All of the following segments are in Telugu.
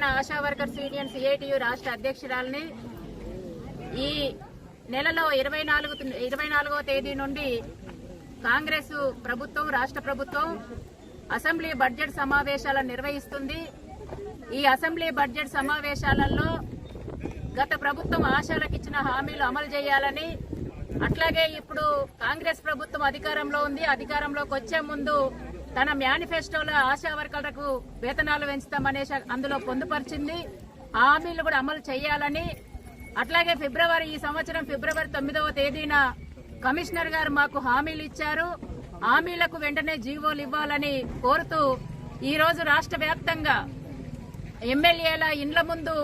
Telangana Asha workers union CITU రాష్ట్ర అధ్యక్షురాలని ఈ నెలలో ఇరవై నాలుగు ఇరవై నాలుగో తేదీ నుండి కాంగ్రెస్ ప్రభుత్వం రాష్ట్ర ప్రభుత్వం అసెంబ్లీ బడ్జెట్ సమావేశాలను నిర్వహిస్తుంది. ఈ అసెంబ్లీ బడ్జెట్ సమావేశాలలో గత ప్రభుత్వం ఆశాలకు ఇచ్చిన హామీలు అమలు చేయాలని అట్లాగే ఇప్పుడు కాంగ్రెస్ ప్రభుత్వం అధికారంలో ఉంది. అధికారంలోకి వచ్చే ముందు తన మేనిఫెస్టోలో ఆశా వర్కర్లకు వేతనాలు పెంచుతామనేసి అందులో పొందుపరిచింది. ఆ హామీలు కూడా అమలు చేయాలని. అట్లాగే ఫిబ్రవరి ఈ సంవత్సరం ఫిబ్రవరి తొమ్మిదవ తేదీన కమిషనర్ గారు మాకు హామీలు ఇచ్చారు. హామీలకు వెంటనే జీవోలు ఇవ్వాలని కోరుతూ ఈ రోజు రాష్ట్ర వ్యాప్తంగా ఎమ్మెల్యేల ఇండ్ల ముందు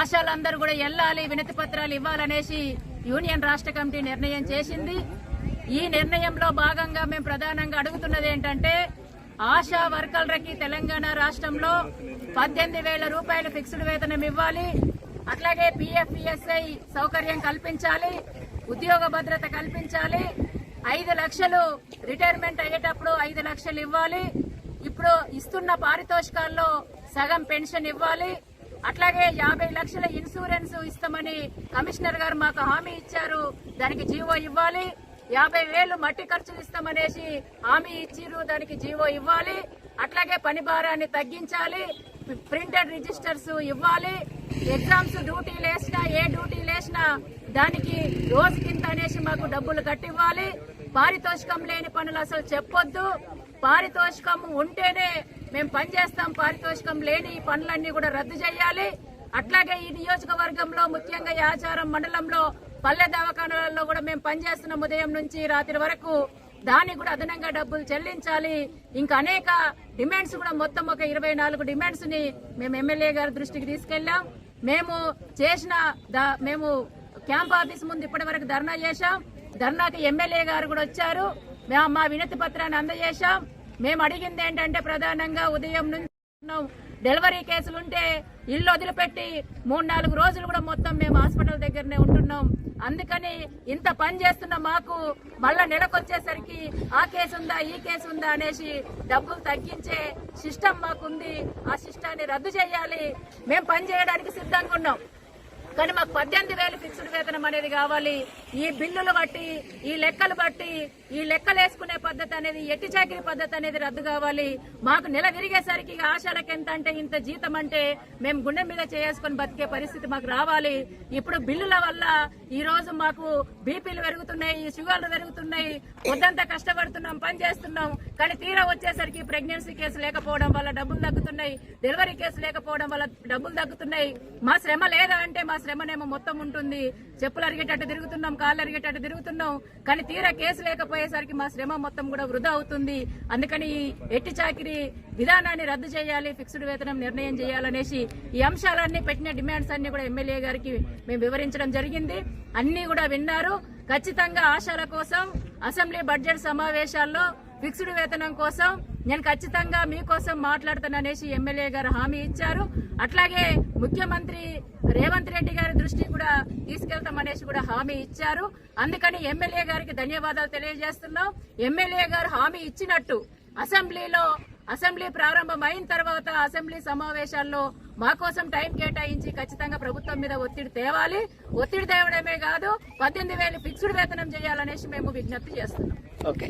ఆశాలందరూ కూడా వెళ్ళాలి వినతి పత్రాలు ఇవ్వాలనేసి యూనియన్ రాష్ట్ర కమిటీ నిర్ణయం చేసింది. ఈ నిర్ణయంలో భాగంగా మేము ప్రధానంగా అడుగుతున్నది ఏంటంటే ఆశా వర్కర్లకి తెలంగాణ రాష్ట్రంలో పద్దెనిమిది వేల రూపాయలు ఫిక్స్డ్ వేతనం ఇవ్వాలి. అట్లాగే పిఎఫ్ఈఎస్ఐ సౌకర్యం కల్పించాలి. ఉద్యోగ భద్రత కల్పించాలి. ఐదు లక్షలు రిటైర్మెంట్ అయ్యేటప్పుడు ఐదు లక్షలు ఇవ్వాలి. ఇప్పుడు ఇస్తున్న పారితోషికాల్లో సగం పెన్షన్ ఇవ్వాలి. అట్లాగే యాభై లక్షల ఇన్సూరెన్స్ ఇస్తామని కమిషనర్ గారు మాకు హామీ ఇచ్చారు. దానికి జీవో ఇవ్వాలి. యాభై వేలు మట్టి ఖర్చులు ఇస్తామనేసి హామీ ఇచ్చిరు దానికి జీవో ఇవ్వాలి అట్లాగే పని భారాన్ని తగ్గించాలి ప్రింటెడ్ రిజిస్టర్స్ ఇవ్వాలి ఎగ్జామ్స్ డ్యూటీలు వేసినా ఏ డ్యూటీలు వేసినా దానికి రోజు కింద అనేసి మాకు డబ్బులు కట్టివ్వాలి. పారితోషికం లేని పనులు అసలు చెప్పొద్దు. పారితోషికం ఉంటేనే మేము పనిచేస్తాం పారితోషికం లేని ఈ పనులన్నీ కూడా రద్దు చేయాలి. అట్లాగే ఈ నియోజకవర్గంలో ముఖ్యంగా ఆచారం మండలంలో పల్లె దవాఖానాలలో కూడా మేము పనిచేస్తున్నాం ఉదయం నుంచి రాత్రి వరకు దానికి కూడా అదనంగా డబ్బులు చెల్లించాలి. ఇంకా అనేక డిమాండ్స్ కూడా మొత్తం ఒక ఇరవై నాలుగు డిమాండ్స్ని మేము ఎమ్మెల్యే గారి దృష్టికి తీసుకెళ్ళాం మేము చేసిన దా- మేము క్యాంప్ ఆఫీస్ ముందు ఇప్పటి వరకు ధర్నా చేశాం. ధర్నాకి ఎమ్మెల్యే గారు కూడా వచ్చారు. మేము మా వినతి పత్రాన్ని అందజేశాం. మేము అడిగింది ఏంటంటే ప్రధానంగా ఉదయం నుంచి డెలివరీ డెలివరీ కేసులుంటే ఇల్లు వదిలిపెట్టి మూడు నాలుగు రోజులు కూడా మొత్తం మేము హాస్పిటల్ దగ్గరనే ఉంటున్నాం. అందుకని ఇంత పని చేస్తున్న మాకు మళ్ళా నెలకొచ్చేసరికి ఆ కేసు ఉందా ఈ కేసు ఉందా అనేసి డబ్బులు తగ్గించే సిస్టమ్ మాకుంది. ఆ సిస్టాన్ని రద్దు చేయాలి. మేము పని చేయడానికి సిద్ధంగా ఉన్నాం. కానీ మాకు పద్దెనిమిది వేలు ఫిక్స్డ్ వేతనం అనేది కావాలి. ఈ బిల్లులు బట్టి ఈ లెక్కలు బట్టి ఈ లెక్కలు వేసుకునే పద్ధతి అనేది ఎట్టి చాకిరి పద్ధతి అనేది రద్దు కావాలి. మాకు నెల విరిగేసరికి ఆశాలకు ఎంత అంటే ఇంత జీతం అంటే మేము గుండె మీద చేసుకొని బతికే పరిస్థితి మాకు రావాలి. ఇప్పుడు బిల్లుల వల్ల ఈ రోజు మాకు బీపీలు పెరుగుతున్నాయి షుగర్లు పెరుగుతున్నాయి పొద్దంతా కష్టపడుతున్నాం పని చేస్తున్నాం. కానీ తీరా వచ్చేసరికి ప్రెగ్నెన్సీ కేసు లేకపోవడం వల్ల డబ్బులు తగ్గుతున్నాయి డెలివరీ కేసు లేకపోవడం వల్ల డబ్బులు తగ్గుతున్నాయి. మా శ్రమ లేదా అంటే మా శ్రమనేమో మొత్తం ఉంటుంది. చెప్పులు అరిగేటట్టు తిరుగుతున్నాం కాళ్ళు అరిగేటట్టు తిరుగుతున్నాం. కానీ తీరా కేసు లేకపోయేసరికి మా శ్రమ మొత్తం కూడా వృధా అవుతుంది. అందుకని ఈ ఎట్టి చాకిరి విధానాన్ని రద్దు చేయాలి ఫిక్స్డ్ వేతనం నిర్ణయం చేయాలనేసి ఈ అంశాలన్నీ పెట్టిన డిమాండ్స్ అన్ని కూడా ఎమ్మెల్యే గారికి మేము వివరించడం జరిగింది. అన్ని కూడా విన్నారు. ఖచ్చితంగా ఆశాల కోసం అసెంబ్లీ బడ్జెట్ సమావేశాల్లో ఫిక్స్డ్ వేతనం కోసం నేను ఖచ్చితంగా మీకోసం మాట్లాడతాననేసి ఎమ్మెల్యే గారు హామీ ఇచ్చారు. అట్లాగే ముఖ్యమంత్రి రేవంత్ రెడ్డి గారి దృష్టికి కూడా తీసుకెళ్తామనేసి కూడా హామీ ఇచ్చారు. అందుకని ఎమ్మెల్యే గారికి ధన్యవాదాలు తెలియజేస్తున్నాం. ఎమ్మెల్యే గారు హామీ ఇచ్చినట్టు అసెంబ్లీలో అసెంబ్లీ ప్రారంభం అయిన తర్వాత అసెంబ్లీ సమావేశాల్లో మా కోసం టైం కేటాయించి ఖచ్చితంగా ప్రభుత్వం మీద ఒత్తిడి తేవాలి. ఒత్తిడి తేవడమే కాదు పద్దెనిమిది వేలు ఫిక్స్డ్ వేతనం చేయాలనేసి మేము విజ్ఞప్తి చేస్తున్నాం. ఓకే.